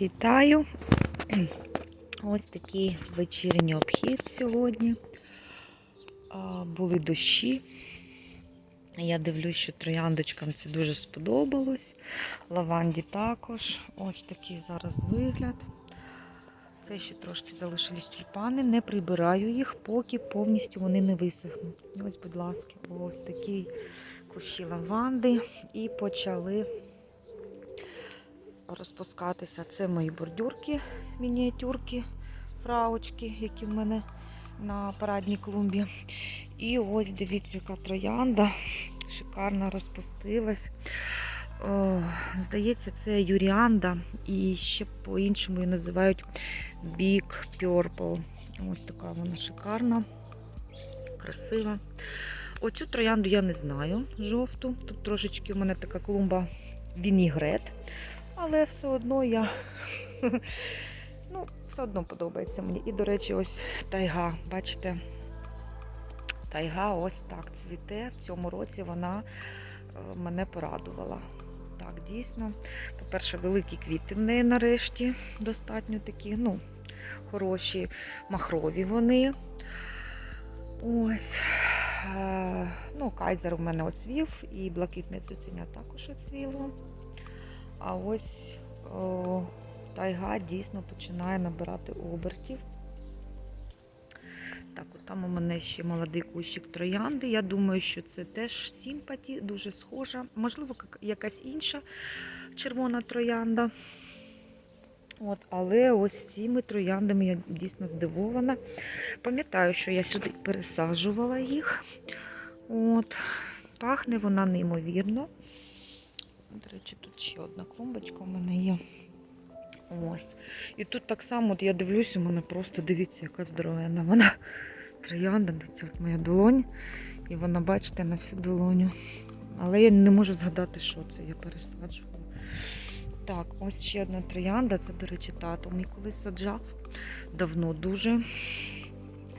Вітаю! Ось такий вечірній обхід сьогодні. Були дощі. Я дивлюсь, що трояндочкам це дуже сподобалось. Лаванді також. Ось такий зараз вигляд. Це ще трошки залишились тюльпани. Не прибираю їх, поки повністю вони не висохнуть. Ось, будь ласка, ось такі кущі лаванди. І почали розпускатися. Це мої бордюрки, мініатюрки, фраучки, які в мене на парадній клумбі. І ось дивіться, яка троянда шикарно розпустилась. О, здається, це юріанда, і ще по-іншому її називають Big Purple. Ось така вона шикарна, красива. Оцю троянду я не знаю, жовту. Тут трошечки у мене така клумба вінігрет. Але все одно я ну, все одно подобається мені. І, до речі, ось тайга, бачите? Тайга ось так цвіте. В цьому році вона е, мене порадувала. Так, дійсно. По-перше, великі квіти в неї нарешті достатньо такі, ну, хороші, махрові вони. Ось. Е, Ну, кайзер у мене оцвів, і блакитне цуценя також оцвіло. А ось о, тайга дійсно починає набирати обертів. Так, от там у мене ще молодий кущик троянди. Я думаю, що це теж сімпаті, дуже схожа. Можливо, якась інша червона троянда. От, але ось цими трояндами я дійсно здивована. Пам'ятаю, що я сюди пересаджувала їх. От, пахне вона неймовірно. До речі, тут ще одна клумбочка у мене є. Ось. І тут так само, от я дивлюсь, у мене просто дивіться, яка здоровена. Вона троянда, це от моя долонь. І вона, бачите, на всю долоню. Але я не можу згадати, що це я пересаджувала. Так, ось ще одна троянда. Це, до речі, тато мій колись саджав. Давно дуже.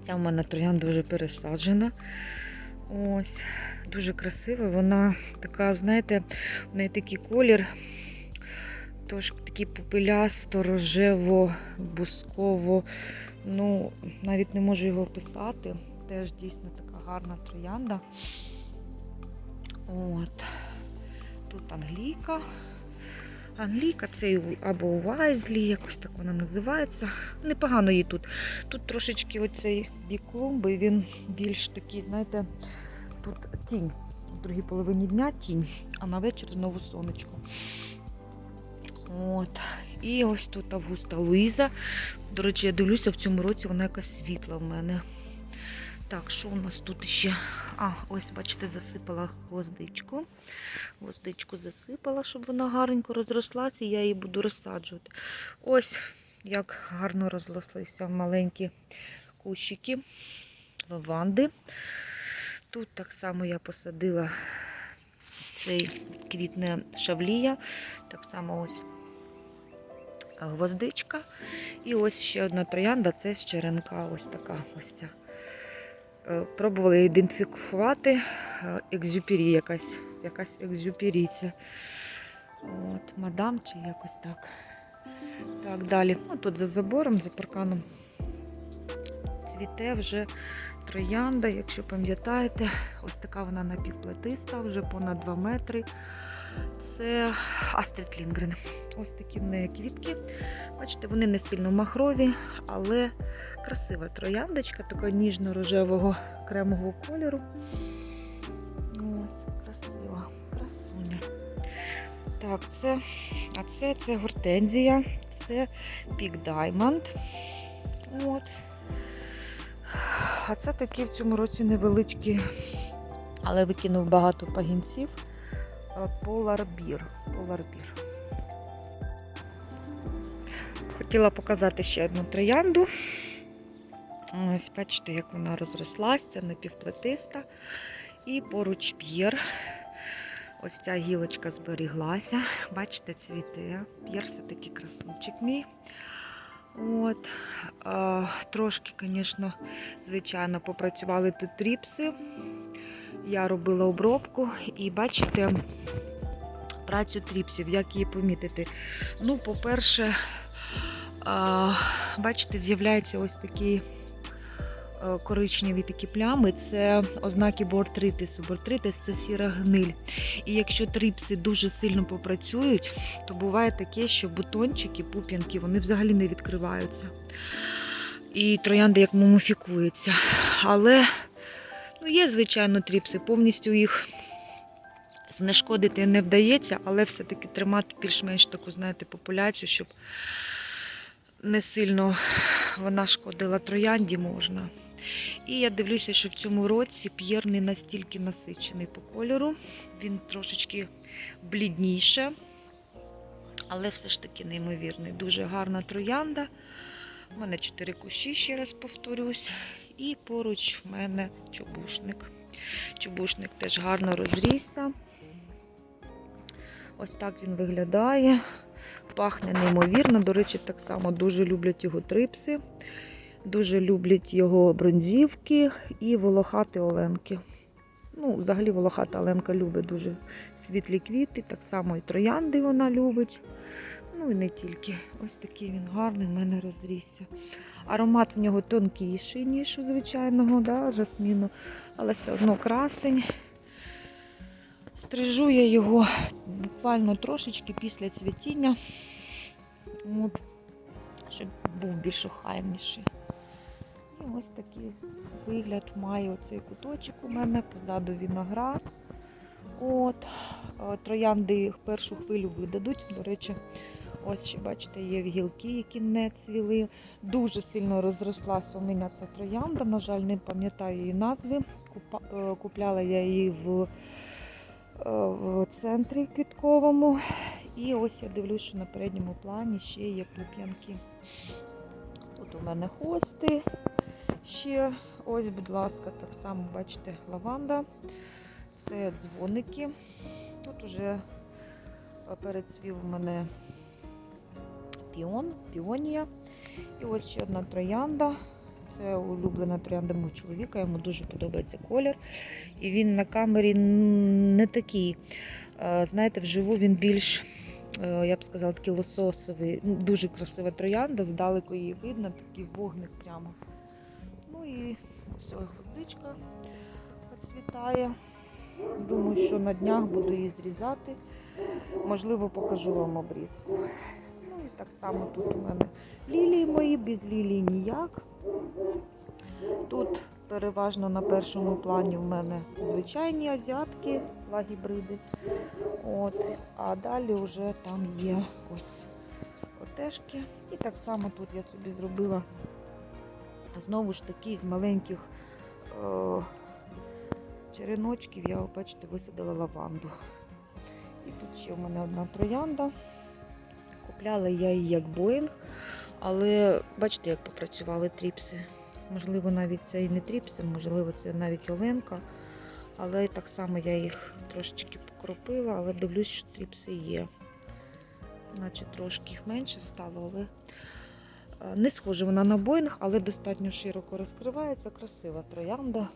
Ця у мене троянда вже пересаджена. Ось, дуже красива. Вона така, знаєте, в неї такий колір. Тож такий попелясто, рожево, бусково. Ну, навіть не можу його описати. Теж дійсно така гарна троянда. От. Тут англійка. Англійка це або у якось так вона називається. Непогано їй тут. Тут трошечки оцей бік клумби, він більш такий, знаєте, тут тінь. У другій половині дня тінь, а на вечір знову сонечко. От. І ось тут Августа Луїза. До речі, я дивлюся, в цьому році вона якась світла в мене. Так, що у нас тут ще? А, ось, бачите, засипала гвоздичку. Гвоздичку засипала, щоб вона гарненько розрослася, і я її буду розсаджувати. Ось як гарно розрослися маленькі кущики лаванди. Тут так само я посадила цей квітне шавлія. Так само ось гвоздичка. І ось ще одна троянда це з черенка. Ось така ось ця. Е, Пробувала ідентифікувати е, екзюпері якась, якась екзюперіця. От, мадам чи якось так. Так, далі. Ну, тут за забором, за парканом цвіте вже троянда, якщо пам'ятаєте, ось така вона напівплетиста, вже понад 2 метри. Це Астрид Лінгрен. Ось такі в неї квітки. Бачите, вони не сильно махрові, але красива трояндочка, така ніжно-рожевого кремового кольору. Ось, красива, красуня. Так, це, а це, це гортензія, це Пік Даймонд. От. А це такі в цьому році невеличкі, але викинув багато пагінців. Поларбір. Поларбір. Хотіла показати ще одну троянду. Ось бачите, як вона розрослась, це напівплетиста. І поруч п'єр. Ось ця гілочка зберіглася. Бачите, цвіте. П'єр все таки красунчик мій. От. Трошки, звісно, звичайно, попрацювали тут тріпси. Я робила обробку і бачите працю тріпсів, як її помітити. Ну, по-перше, бачите, з'являються ось такі е, коричневі такі плями. Це ознаки бортритису. Бортритис це сіра гниль. І якщо трипси дуже сильно попрацюють, то буває таке, що бутончики, пуп'янки, вони взагалі не відкриваються. І троянди як муміфікуються. Але ну, є, звичайно, тріпси, повністю їх знешкодити не вдається, але все-таки тримати більш-менш таку, знаєте, популяцію, щоб не сильно вона шкодила троянді можна. І я дивлюся, що в цьому році п'єр не настільки насичений по кольору. Він трошечки блідніше, але все ж таки неймовірний. Дуже гарна троянда. У мене чотири кущі, ще раз повторюсь. І поруч в мене чобушник. Чобушник теж гарно розрісся. Ось так він виглядає. Пахне неймовірно. До речі, так само дуже люблять його трипси, дуже люблять його бронзівки і волохати оленки. Ну, взагалі, волохата оленка любить дуже світлі квіти, так само і троянди вона любить. Ну і не тільки. Ось такий він гарний, в мене розрісся. Аромат в нього тонкіший, ніж у звичайного да, жасміну, але все одно красень. Стрижу я його буквально трошечки після цвітіння, От, щоб був більш охайніший. І ось такий вигляд має оцей куточок у мене, позаду виноград. От, е, троянди першу хвилю видадуть. До речі, ось ще бачите, є гілки, які не цвіли. Дуже сильно розрослася у мене ця троянда. На жаль, не пам'ятаю її назви. Е, Купляла я її в е, в центрі квітковому. І ось я дивлюсь, що на передньому плані ще є пуп'янки. Тут у мене хости ще. Ось, будь ласка, так само бачите, лаванда. Це дзвоники. Тут уже перецвів у мене піон, піонія. І ось ще одна троянда. Це улюблена троянда мого чоловіка, йому дуже подобається колір. І він на камері не такий. е, Знаєте, вживу він більш, е, я б сказала, такий лососовий. Ну, Дуже красива троянда, здалеку її видно, такий вогник прямо. Ну і все, гвоздичка процвітає. Думаю, що на днях буду її зрізати. Можливо, покажу вам обрізку. Ну і так само тут у мене лілії мої, без лілії ніяк. Тут переважно на першому плані в мене звичайні азіатки, лагібриди. От. А далі вже там є ось отешки. І так само тут я собі зробила знову ж таки з маленьких е- череночків я, бачите, висадила лаванду. І тут ще в мене одна троянда. Купляла я її як боїнг, але бачите, як попрацювали тріпси. Можливо, навіть це і не тріпси, можливо, це навіть оленка. Але так само я їх трошечки покропила, але дивлюсь, що тріпси є. Наче трошки їх менше стало, але не схожа вона на боїнг, але достатньо широко розкривається, красива троянда.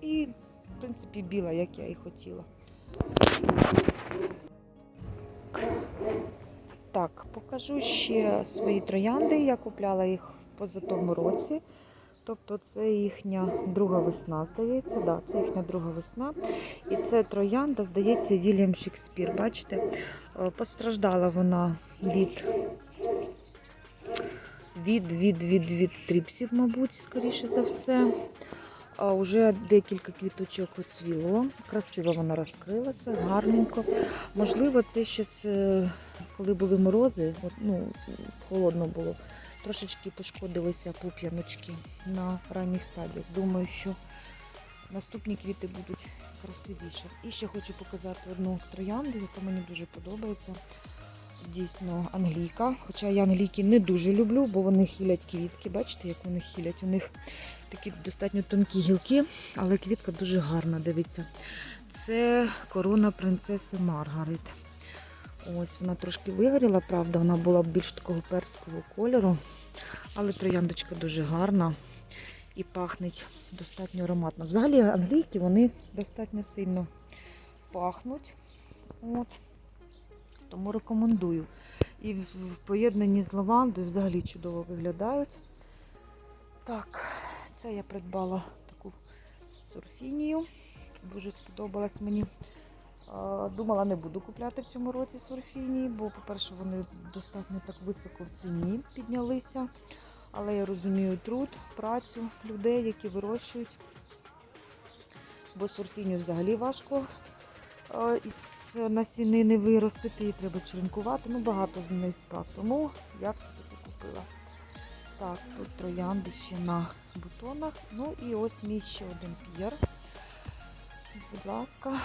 І, в принципі, біла, як я і хотіла. Так, покажу ще свої троянди. Я купляла їх позатому році. Тобто це їхня друга весна, здається. Да, це їхня друга весна. І це троянда, здається, Вільям Шекспір. Бачите, Е, постраждала вона від, від, від, від, від тріпсів, мабуть, скоріше за все. А вже декілька квіточок оцвіло. Красиво вона розкрилася, гарненько. Можливо, це ще коли були морози, от, ну, холодно було трошечки пошкодилися пуп'яночки на ранніх стадіях. Думаю, що наступні квіти будуть красивіші. І ще хочу показати одну троянду, яка мені дуже подобається. Дійсно, англійка. Хоча я англійки не дуже люблю, бо вони хилять квітки. Бачите, як вони хилять? У них такі достатньо тонкі гілки, але квітка дуже гарна, дивіться. Це корона принцеси Маргарет. Ось вона трошки вигоріла, правда, вона була більш такого перського кольору. Але трояндочка дуже гарна і пахнеть достатньо ароматно. Взагалі англійки вони достатньо сильно пахнуть. От. Тому рекомендую. І в поєднанні з лавандою взагалі чудово виглядають. Так, це я придбала таку сурфінію. Дуже сподобалась мені. Думала, не буду купляти в цьому році сурфінії, бо, по-перше, вони достатньо так високо в ціні піднялися. Але я розумію труд, працю людей, які вирощують. Бо сурфінію взагалі важко е, із насінини виростити, її треба черенкувати. Ну, багато з неї справ. Тому я все-таки купила. Так, тут троянди ще на бутонах. Ну і ось мій ще один п'єр. Будь ласка,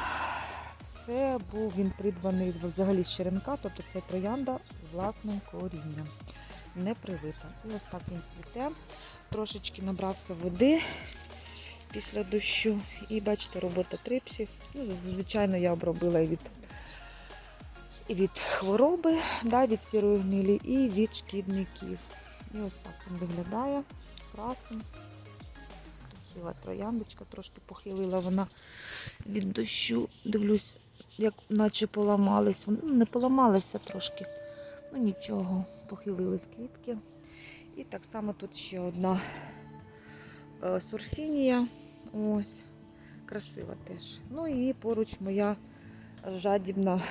це був він придбаний взагалі з черенка, тобто це троянда з власним корінням. Не привита. І ось так він цвіте. Трошечки набрався води після дощу. І бачите, робота трипсів. Ну, звичайно, я обробила від, від хвороби, да, від сірої гнилі, і від шкідників. І ось так він виглядає. Красень. Красива трояндочка, трошки похилила вона від дощу. Дивлюсь, як наче поламались. Вони ну, не поламалися трошки. Ну нічого, похилились квітки. І так само тут ще одна е, сурфінія. Ось, красива теж. Ну і поруч моя жадібна,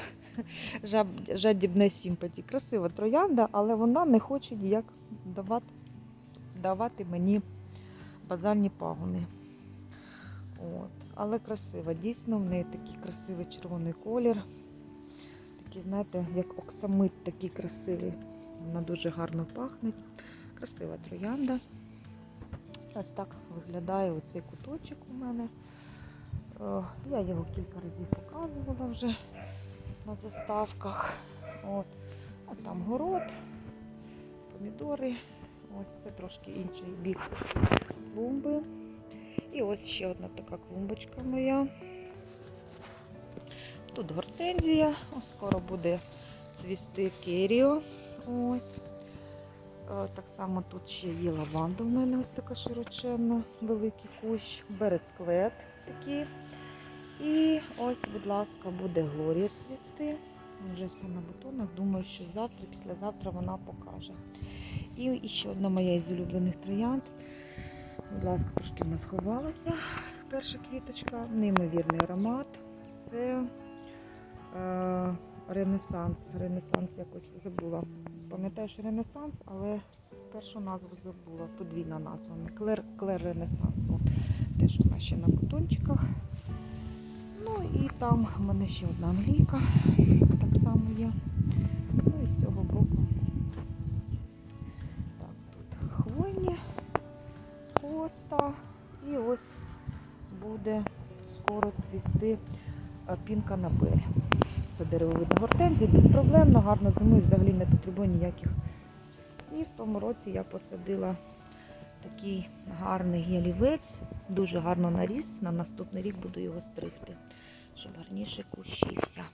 жаб, жадібна симпаті. Красива троянда, але вона не хоче ніяк давати, давати мені базальні пагони. От. Але красива. Дійсно, в неї такий красивий червоний колір. Такий, знаєте, як оксамит такий красивий. Вона дуже гарно пахне. Красива троянда. Ось так виглядає оцей куточок у мене. Е, Я його кілька разів показувала вже на заставках. От. А там город, помідори. Ось це трошки інший бік клумби. І ось ще одна така клумбочка моя. Тут гортензія, ось скоро буде цвісти керіо. Ось. Е, Так само тут ще є лаванда в мене ось така широченна, великий кущ, бересклет такий. І ось, будь ласка, буде Глорія цвісти. Вже все на бутонах. Думаю, що завтра, післязавтра вона покаже. І, ще одна моя із улюблених троянд. Будь ласка, трошки вона сховалася. Перша квіточка, неймовірний аромат. Це е, Ренесанс. Ренесанс якось забула. Пам'ятаю, що Ренесанс, але першу назву забула. Подвійна назва. Клер, Клер Ренесанс. От. Теж вона ще на бутончиках. Ну і там в мене ще одна англійка. Так само є. Ну і з цього боку. Так, тут хвойні, коста. І ось буде скоро цвісти е, пінка на бель. Це деревовидна гортензія, безпроблемно, гарно зимує, взагалі не потребує ніяких. І в тому році я посадила такий гарний ялівець, дуже гарно наріс. На наступний рік буду його стригти, щоб гарніше кущився.